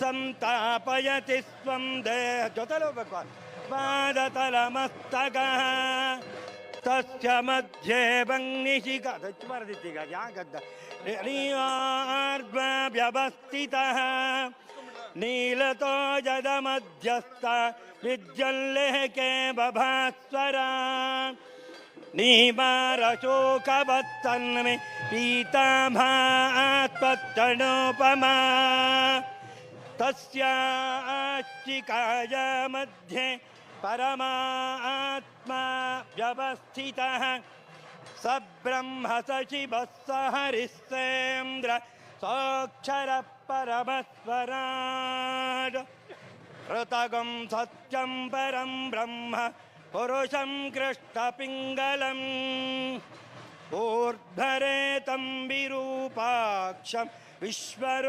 संतापयति स्वं देह ज्योतलो भगवान्। पादतलमस्तकः तस्य मध्ये भङ्निशिखा तच्वरदितिका या गद्दव्यवस्थितः नीलतो जदमध्यस्थ विज्वल्लेहके बभास्वरा। नीमारशोकवत्तन्मे पीताभात्पत्तनोपमा तस्याच्चिकाय मध्ये परमात्मा व्यवस्थितः। स ब्रह्म स शिवः स हरिस्सेन्द्र सोऽक्षरः परमस्वराट् कृतगं सत्यं परं ब्रह्म, पुरुषं कृष्णपिङ्गलम्। ऊर्ध्वरेतं विरूपाक्षं विश्व